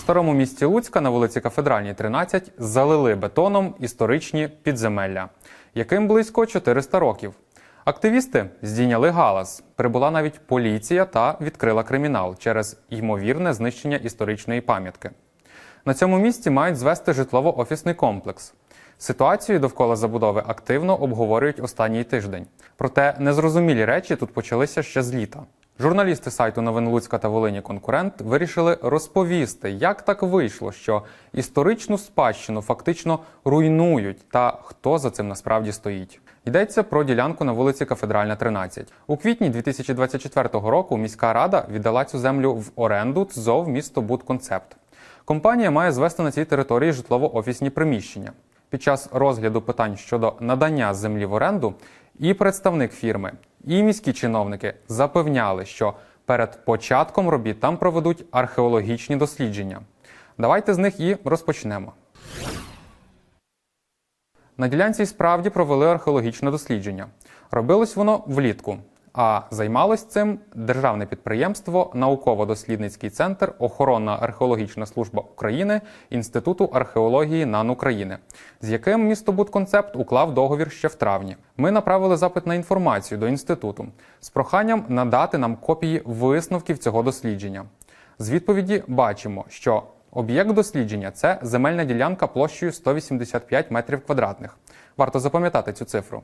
старому місті Луцька на вулиці Кафедральній, 13, залили бетоном історичні підземелля, яким близько 400 років. Активісти здійняли галас. Прибула навіть поліція та відкрила кримінал через ймовірне знищення історичної пам'ятки. На цьому місці мають звести житлово-офісний комплекс. Ситуацію довкола забудови активно обговорюють останній тиждень. Проте незрозумілі речі тут почалися ще з літа. Журналісти сайту новин Луцька та Волині Конкурент вирішили розповісти, як так вийшло, що історичну спадщину фактично руйнують, та хто за цим насправді стоїть. Йдеться про ділянку на вулиці Кафедральна, 13. У квітні 2024 року міська рада віддала цю землю в оренду ТЗОВ місто Будконцепт. Компанія має звести на цій території житлово-офісні приміщення. Під час розгляду питань щодо надання землі в оренду і представник фірми, і міські чиновники запевняли, що перед початком робіт там проведуть археологічні дослідження. Давайте з них і розпочнемо. На ділянці справді провели археологічне дослідження. Робилось воно влітку, а займалось цим державне підприємство Науково-дослідницький центр Охоронна археологічна служба України Інституту археології НАН України, з яким містобудконцепт уклав договір ще в травні. Ми направили запит на інформацію до інституту з проханням надати нам копії висновків цього дослідження. З відповіді бачимо, що об'єкт дослідження це земельна ділянка площею 185 метрів квадратних. Варто запам'ятати цю цифру.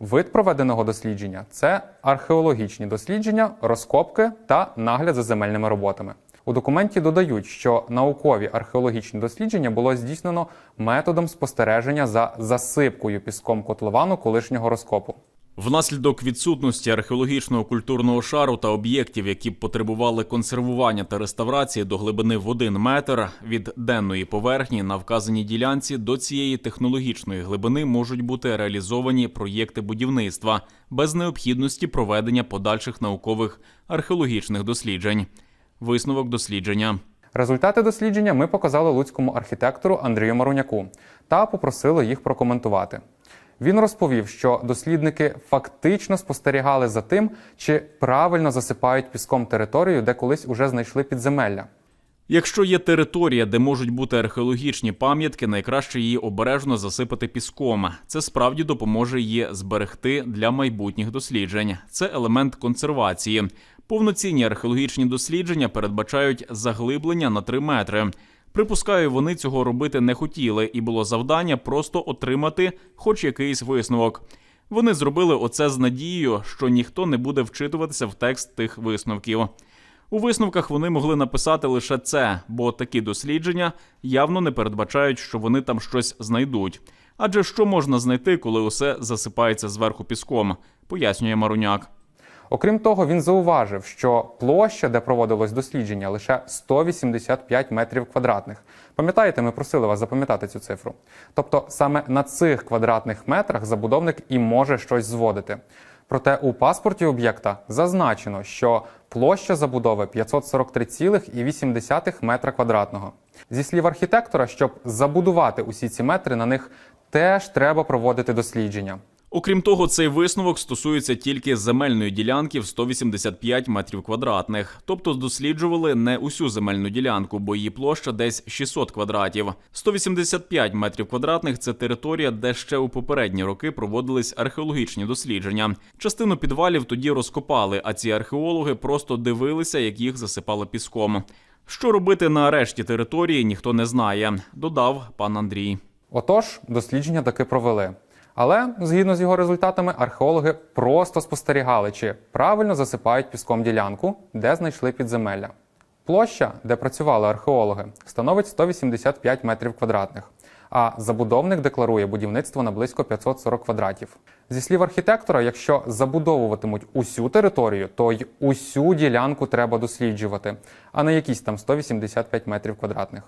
Вид проведеного дослідження це археологічні дослідження, розкопки та нагляд за земельними роботами. У документі додають, що наукові археологічні дослідження було здійснено методом спостереження за засипкою піском котловану колишнього розкопу. Внаслідок відсутності археологічного культурного шару та об'єктів, які б потребували консервування та реставрації до глибини в один метр від денної поверхні на вказаній ділянці до цієї технологічної глибини можуть бути реалізовані проєкти будівництва без необхідності проведення подальших наукових археологічних досліджень. Висновок дослідження. Результати дослідження ми показали луцькому архітектору Андрію Маруняку та попросили їх прокоментувати. Він розповів, що дослідники фактично спостерігали за тим, чи правильно засипають піском територію, де колись уже знайшли підземелля. Якщо є територія, де можуть бути археологічні пам'ятки, найкраще її обережно засипати піском. Це справді допоможе її зберегти для майбутніх досліджень. Це елемент консервації. Повноцінні археологічні дослідження передбачають заглиблення на 3 метри. Припускаю, вони цього робити не хотіли, і було завдання просто отримати хоч якийсь висновок. Вони зробили оце з надією, що ніхто не буде вчитуватися в текст тих висновків. У висновках вони могли написати лише це, бо такі дослідження явно не передбачають, що вони там щось знайдуть. Адже що можна знайти, коли усе засипається зверху піском, пояснює Маруняк. Окрім того, він зауважив, що площа, де проводилось дослідження, лише 185 метрів квадратних. Пам'ятаєте, ми просили вас запам'ятати цю цифру. Тобто саме на цих квадратних метрах забудовник і може щось зводити. Проте у паспорті об'єкта зазначено, що площа забудови 543,8 метра квадратного. Зі слів архітектора, щоб забудувати усі ці метри, на них теж треба проводити дослідження. Окрім того, цей висновок стосується тільки земельної ділянки в 185 метрів квадратних, тобто досліджували не усю земельну ділянку, бо її площа десь 600 квадратів. 185 метрів квадратних це територія, де ще у попередні роки проводились археологічні дослідження. Частину підвалів тоді розкопали, а ці археологи просто дивилися, як їх засипало піском. Що робити на решті території, ніхто не знає, додав пан Андрій. Отож, дослідження таки провели. Але згідно з його результатами, археологи просто спостерігали, чи правильно засипають піском ділянку, де знайшли підземелля. Площа, де працювали археологи, становить 185 метрів квадратних, а забудовник декларує будівництво на близько 540 квадратів. Зі слів архітектора, якщо забудовуватимуть усю територію, то й усю ділянку треба досліджувати, а не якісь там 185 метрів квадратних.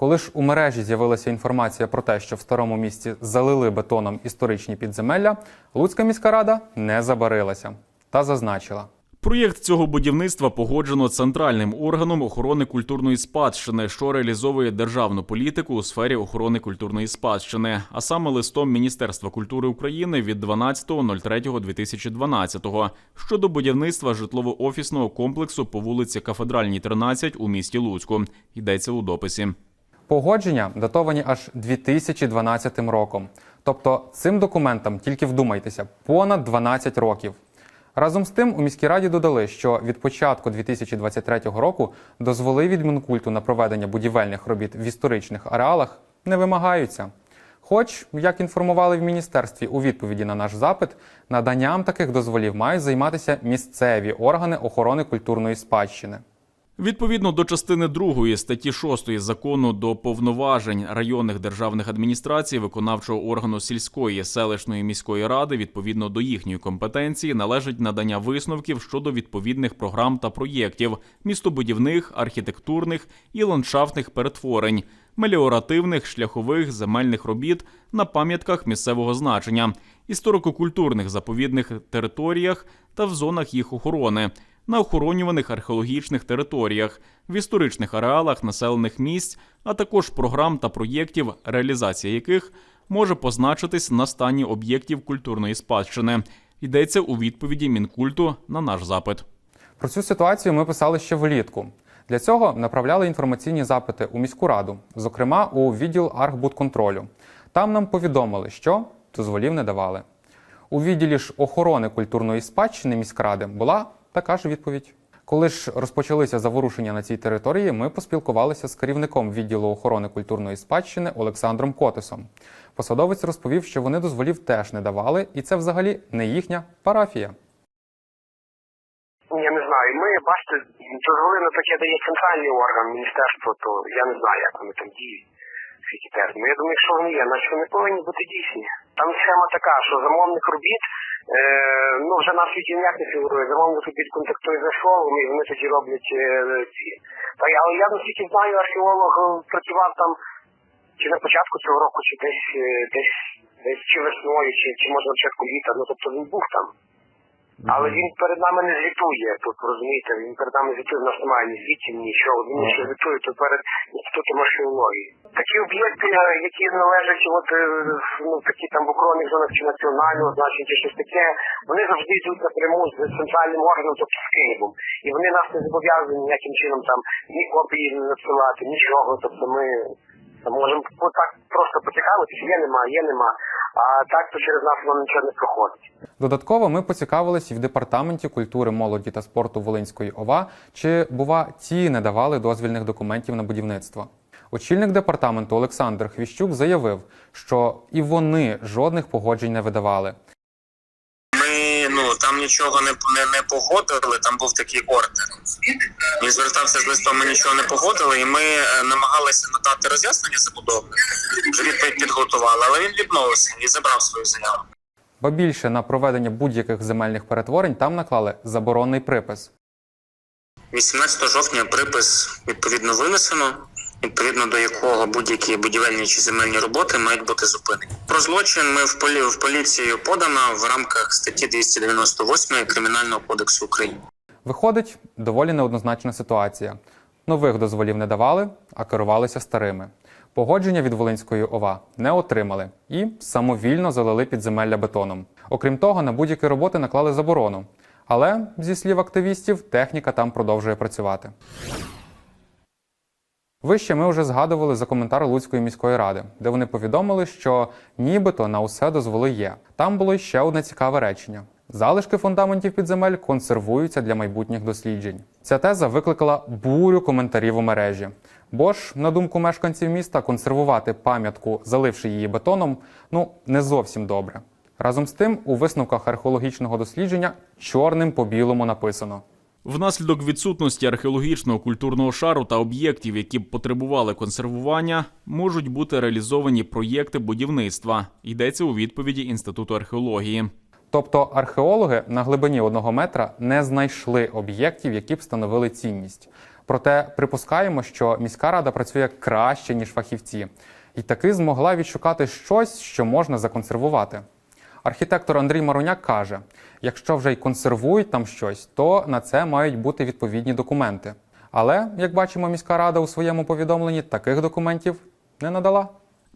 Коли ж у мережі з'явилася інформація про те, що в старому місті залили бетоном історичні підземелля, Луцька міська рада не забарилася та зазначила. Проєкт цього будівництва погоджено центральним органом охорони культурної спадщини, що реалізовує державну політику у сфері охорони культурної спадщини, а саме листом Міністерства культури України від 12.03.2012 щодо будівництва житлово-офісного комплексу по вулиці Кафедральній, 13 у місті Луцьку. Йдеться у дописі. Погодження датовані аж 2012 роком. Тобто цим документам, тільки вдумайтеся, понад 12 років. Разом з тим у міській раді додали, що від початку 2023 року дозволи від Мінкульту на проведення будівельних робіт в історичних ареалах не вимагаються. Хоч, як інформували в міністерстві у відповіді на наш запит, наданням таких дозволів мають займатися місцеві органи охорони культурної спадщини. Відповідно до частини 2 статті 6 закону до повноважень районних державних адміністрацій виконавчого органу сільської селищної міської ради, відповідно до їхньої компетенції, належить надання висновків щодо відповідних програм та проєктів містобудівних, архітектурних і ландшафтних перетворень, меліоративних, шляхових, земельних робіт на пам'ятках місцевого значення, історико-культурних заповідних територіях та в зонах їх охорони на охоронюваних археологічних територіях, в історичних ареалах населених місць, а також програм та проєктів, реалізація яких може позначитись на стані об'єктів культурної спадщини. Йдеться у відповіді Мінкульту на наш запит. Про цю ситуацію ми писали ще влітку. Для цього направляли інформаційні запити у міську раду, зокрема у відділ Архбудконтролю. Там нам повідомили, що дозволів не давали. У відділі ж охорони культурної спадщини міськради була така ж відповідь. Коли ж розпочалися заворушення на цій території, ми поспілкувалися з керівником відділу охорони культурної спадщини Олександром Котисом. Посадовець розповів, що вони дозволів теж не давали, і це взагалі не їхня парафія. Я не знаю. Ми, бачите, дозволи на таке дає центральний орган міністерство, то я не знаю, як вони там діють. Скільки термінів. Я думаю, якщо вони є, значить вони повинні бути дійсні. Там схема така, що замовник робіт, е, ну вже на ніяк не фігурує. Замовник робіт контактує з археологом і вони тоді роблять е, ці. Та, я- але я наскільки знаю, археолог працював там чи на початку цього року, чи десь е, десь десь чи весною, чи, чи може на початку літа. Ну тобто він був там. Але він перед нами не звітує. Тут розумієте, він перед нами звітує, в нас немає ні звітів, нічого. Він ще звітує то перед інститутом археології. Такі об'єкти, е, які належать, от е, ну такі там в охоронних зонах чи національного значення, чи щось таке, вони завжди йдуть напряму з центральним органом, тобто з Києвом. І вони нас не зобов'язані ніяким чином там ні копії не надсилати, нічого. Тобто ми можемо так просто поцікавитися, є нема, є нема. А так то через нас воно нічого не проходить. Додатково ми поцікавились і в департаменті культури, молоді та спорту Волинської ОВА, чи бува ті не давали дозвільних документів на будівництво. Очільник департаменту Олександр Хвіщук заявив, що і вони жодних погоджень не видавали. Ми ну там нічого не, не, не погодили. Там був такий ордер. Він звертався з листом, ми нічого не погодили, і ми е, намагалися надати роз'яснення забудовнику. Вже відповідь підготували, але він відмовився і забрав свою заяву. Ба більше на проведення будь-яких земельних перетворень там наклали заборонний припис. 18 жовтня припис відповідно винесено, відповідно до якого будь-які будівельні чи земельні роботи мають бути зупинені. Про злочин ми в полі в поліцію подано в рамках статті 298 Кримінального кодексу України. Виходить, доволі неоднозначна ситуація. Нових дозволів не давали, а керувалися старими. Погодження від Волинської ОВА не отримали і самовільно залили підземелля бетоном. Окрім того, на будь-які роботи наклали заборону. Але, зі слів активістів, техніка там продовжує працювати. Вище ми вже згадували за коментар Луцької міської ради, де вони повідомили, що нібито на усе дозволи є. Там було ще одне цікаве речення: залишки фундаментів підземель консервуються для майбутніх досліджень. Ця теза викликала бурю коментарів у мережі. Бо ж, на думку мешканців міста, консервувати пам'ятку, заливши її бетоном, ну не зовсім добре. Разом з тим, у висновках археологічного дослідження чорним по білому написано. Внаслідок відсутності археологічного культурного шару та об'єктів, які б потребували консервування, можуть бути реалізовані проєкти будівництва. Йдеться у відповіді Інституту археології. Тобто археологи на глибині одного метра не знайшли об'єктів, які б становили цінність. Проте припускаємо, що міська рада працює краще ніж фахівці, і таки змогла відшукати щось, що можна законсервувати. Архітектор Андрій Маруняк каже: якщо вже й консервують там щось, то на це мають бути відповідні документи. Але, як бачимо, міська рада у своєму повідомленні таких документів не надала.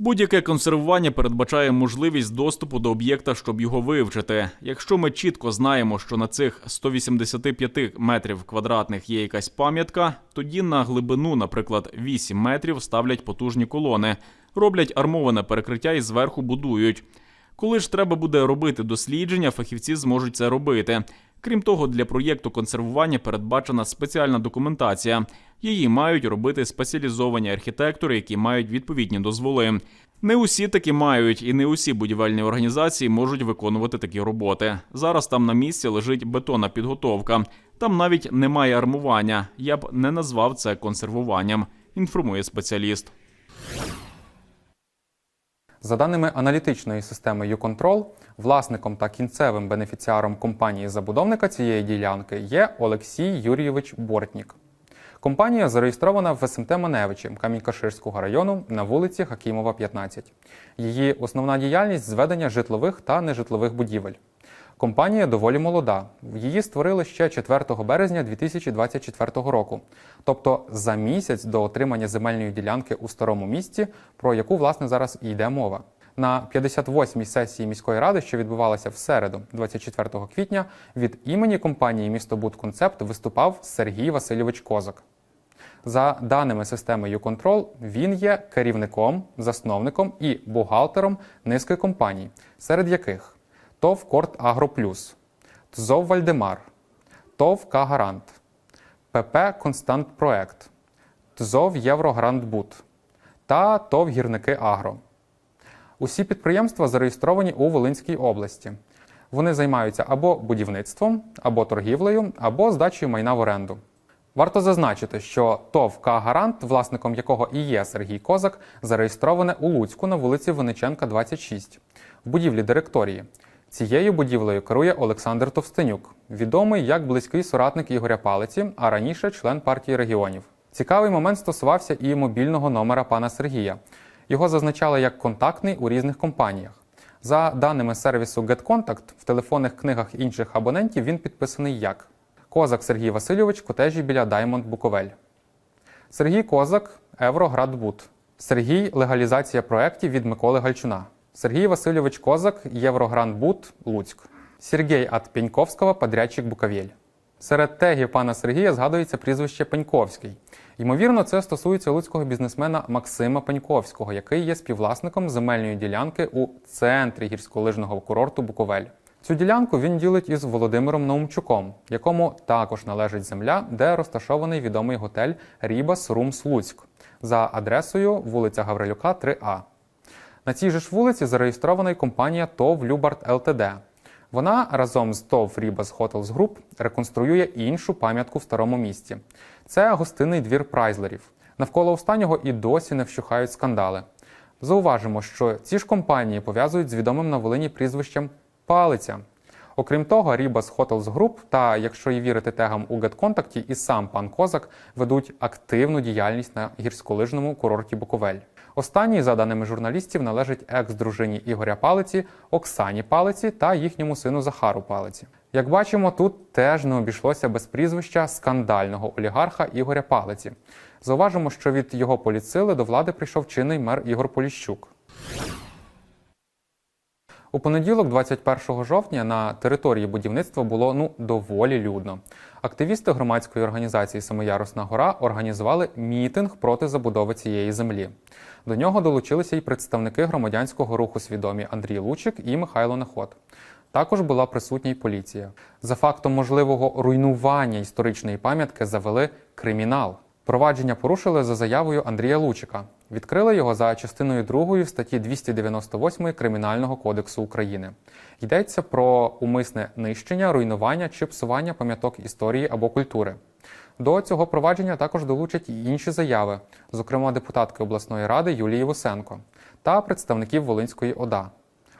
Будь-яке консервування передбачає можливість доступу до об'єкта, щоб його вивчити. Якщо ми чітко знаємо, що на цих 185 метрів квадратних є якась пам'ятка, тоді на глибину, наприклад, 8 метрів ставлять потужні колони, роблять армоване перекриття і зверху будують. Коли ж треба буде робити дослідження, фахівці зможуть це робити. Крім того, для проєкту консервування передбачена спеціальна документація. Її мають робити спеціалізовані архітектори, які мають відповідні дозволи. Не усі таки мають, і не усі будівельні організації можуть виконувати такі роботи. Зараз там на місці лежить бетонна підготовка. Там навіть немає армування. Я б не назвав це консервуванням. Інформує спеціаліст. За даними аналітичної системи «Юконтрол», власником та кінцевим бенефіціаром компанії забудовника цієї ділянки є Олексій Юрійович Бортнік. Компанія зареєстрована в СМТ Маневичі Камінь-Каширського району на вулиці Хакімова, 15. Її основна діяльність зведення житлових та нежитлових будівель. Компанія доволі молода. Її створили ще 4 березня 2024 року, тобто за місяць до отримання земельної ділянки у старому місті, про яку власне зараз і йде мова. На 58-й сесії міської ради, що відбувалася в середу, 24 квітня, від імені компанії Містобудконцепт виступав Сергій Васильович Козак. За даними системи YouControl, він є керівником, засновником і бухгалтером низки компаній, серед яких ТОВ Корт Агро Плюс, ТЗОВ Вальдемар, ТОВ К-Гарант, ПП Констант Проект, ТЗОВ Єврограндбуд та ТОВ Гірники Агро. Усі підприємства зареєстровані у Волинській області. Вони займаються або будівництвом, або торгівлею, або здачею майна в оренду. Варто зазначити, що ТОВ «К-Гарант», власником якого і є Сергій Козак, зареєстроване у Луцьку на вулиці Винниченка, 26, в будівлі директорії. Цією будівлею керує Олександр Товстенюк, відомий як близький соратник Ігоря Палиці, а раніше член партії регіонів. Цікавий момент стосувався і мобільного номера пана Сергія. Його зазначали як контактний у різних компаніях. За даними сервісу GetContact, в телефонних книгах інших абонентів він підписаний як Козак Сергій Васильович, котежі біля Даймонд Буковель. Сергій Козак, Евроградбуд. Сергій легалізація проєктів від Миколи Гальчуна. Сергій Васильович Козак, Єврограндбуд, Луцьк. Сергій Ат Пеньковського, подрядчик Буковель. Серед тегів пана Сергія згадується прізвище Пеньковський. Ймовірно, це стосується луцького бізнесмена Максима Пеньковського, який є співвласником земельної ділянки у центрі гірськолижного курорту Буковель. Цю ділянку він ділить із Володимиром Наумчуком, якому також належить земля, де розташований відомий готель Рібас Румс Луцьк за адресою вулиця Гаврилюка, 3А. На цій же ж вулиці зареєстрована й компанія ТОВ Любарт ЛТД. Вона разом з ТОВ Рібас Hotels Group реконструює іншу пам'ятку в старому місті. Це гостинний двір прайзлерів. Навколо останнього і досі не вщухають скандали. Зауважимо, що ці ж компанії пов'язують з відомим на Волині прізвищем Палиця. Окрім того, Рібас Hotels Group та, якщо і вірити тегам у GetContact, і сам пан Козак ведуть активну діяльність на гірськолижному курорті Буковель. Останній, за даними журналістів, належить екс-дружині Ігоря Палиці, Оксані Палиці та їхньому сину Захару Палиці. Як бачимо, тут теж не обійшлося без прізвища скандального олігарха Ігоря Палиці. Зауважимо, що від його поліцили до влади прийшов чинний мер Ігор Поліщук. У понеділок, 21 жовтня, на території будівництва було ну доволі людно. Активісти громадської організації Самоярусна гора організували мітинг проти забудови цієї землі. До нього долучилися й представники громадянського руху свідомі Андрій Лучик і Михайло Наход. Також була присутня й поліція. За фактом можливого руйнування історичної пам'ятки завели кримінал. Провадження порушили за заявою Андрія Лучика. Відкрили його за частиною 2 статті 298 Кримінального кодексу України. Йдеться про умисне нищення, руйнування чи псування пам'яток історії або культури. До цього провадження також долучать і інші заяви, зокрема депутатки обласної ради Юлії Вусенко та представників Волинської ОДА.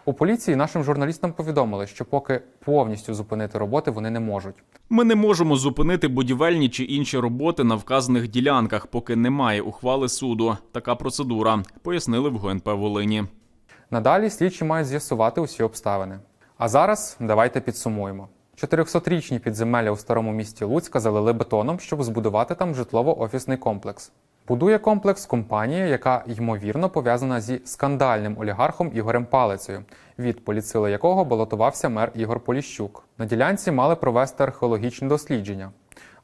У поліції нашим журналістам повідомили, що поки повністю зупинити роботи вони не можуть. Ми не можемо зупинити будівельні чи інші роботи на вказаних ділянках, поки немає ухвали суду. Така процедура, пояснили в ГНП Волині. Надалі слідчі мають з'ясувати усі обставини. А зараз давайте підсумуємо. 400-річні підземелля у старому місті Луцька залили бетоном, щоб збудувати там житлово-офісний комплекс. Будує комплекс компанія, яка ймовірно пов'язана зі скандальним олігархом Ігорем Палицею, від поліцили якого балотувався мер Ігор Поліщук. На ділянці мали провести археологічні дослідження.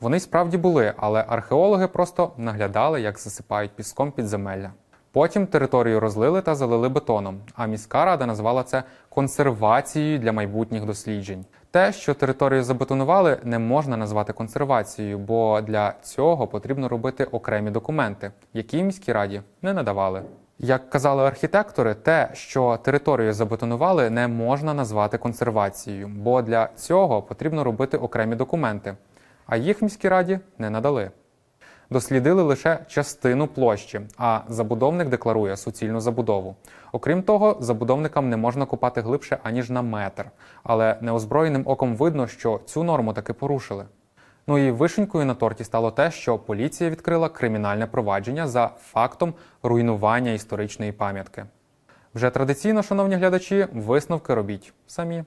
Вони справді були, але археологи просто наглядали, як засипають піском підземелля. Потім територію розлили та залили бетоном, а міська рада назвала це консервацією для майбутніх досліджень. Те, що територію забетонували, не можна назвати консервацією, бо для цього потрібно робити окремі документи, які міській раді не надавали. Як казали архітектори, те, що територію забетонували, не можна назвати консервацією, бо для цього потрібно робити окремі документи, а їх міській раді не надали дослідили лише частину площі, а забудовник декларує суцільну забудову. Окрім того, забудовникам не можна копати глибше аніж на метр, але неозброєним оком видно, що цю норму таки порушили. Ну і вишенькою на торті стало те, що поліція відкрила кримінальне провадження за фактом руйнування історичної пам'ятки. Вже традиційно, шановні глядачі, висновки робіть самі.